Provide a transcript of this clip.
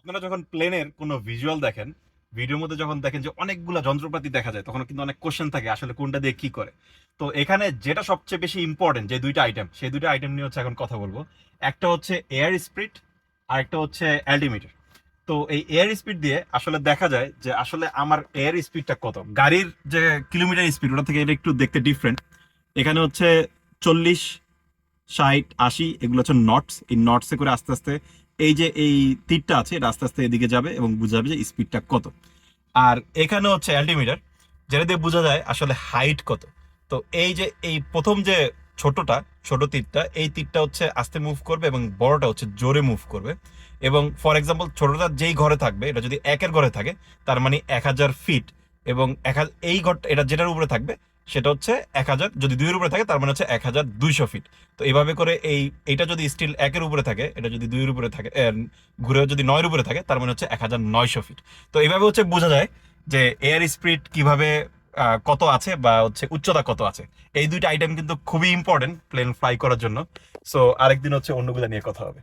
আপনারা যখন প্লেনের কোনো ভিজুয়াল দেখেন ভিডিওর মধ্যে যখন দেখেন যে অনেকগুলো যন্ত্রপাতি দেখা যায়, তখন কিন্তু অনেক কোশ্চেন থাকে আসলে কোনটা দিয়ে কি করে। তো এখানে যেটা সবচেয়ে বেশি ইম্পর্টেন্ট যে দুইটা আইটেম সেই দুইটা আইটেম নিয়ে হচ্ছে এখন কথা বলব। একটা হচ্ছে এয়ার স্পিড আর একটা হচ্ছে অ্যাল্টিমিটার তো এই এয়ার স্পিড দিয়ে আসলে দেখা যায় যে আসলে আমার এয়ার স্পিডটা কত। গাড়ির যে কিলোমিটার স্পিড ওটা থেকে এটা একটু দেখতে ডিফারেন্ট এখানে হচ্ছে চল্লিশ, ষাট, আশি, এগুলো হচ্ছে নটস এই নটসে করে আস্তে আস্তে এই যে এই তীরটা আছে, এটা আস্তে আস্তে এদিকে যাবে এবং বুঝাবে যে স্পিডটা কত। আর এখানে হচ্ছে অ্যাল্টিমিটার যেটা দিয়ে বোঝা যায় আসলে হাইট কত। তো এই যে এই প্রথম যে ছোটটা, ছোট তীরটা, এই তীরটা হচ্ছে আস্তে মুভ করবে এবং বড়টা হচ্ছে জোরে মুভ করবে। এবং ফর এক্সাম্পল ছোটটা যেই ঘরে থাকবে, এটা যদি একের ঘরে থাকে, তার মানে এক হাজার ফিট এবং এক হাজার এই ঘর এটা যেটার উপরে থাকবে সেটা হচ্ছে এক হাজার যদি দুইয়ের উপরে থাকে, তার মানে হচ্ছে এক হাজার দুইশো ফিট তো এইভাবে করে এই, এইটা যদি স্টিল একের উপরে থাকে, এটা যদি দুইয়ের উপরে থাকে ঘুরে যদি নয়ের উপরে থাকে, তার মানে হচ্ছে এক হাজার নয়শো ফিট তো এইভাবে হচ্ছে বোঝা যায় যে এয়ার স্পিড কীভাবে কত আছে বা হচ্ছে উচ্চতা কত আছে। এই দুইটা আইটেম কিন্তু খুবই ইম্পর্টেন্ট প্লেন ফ্লাই করার জন্য। সো আরেকদিন হচ্ছে অন্যগুলো নিয়ে কথা হবে।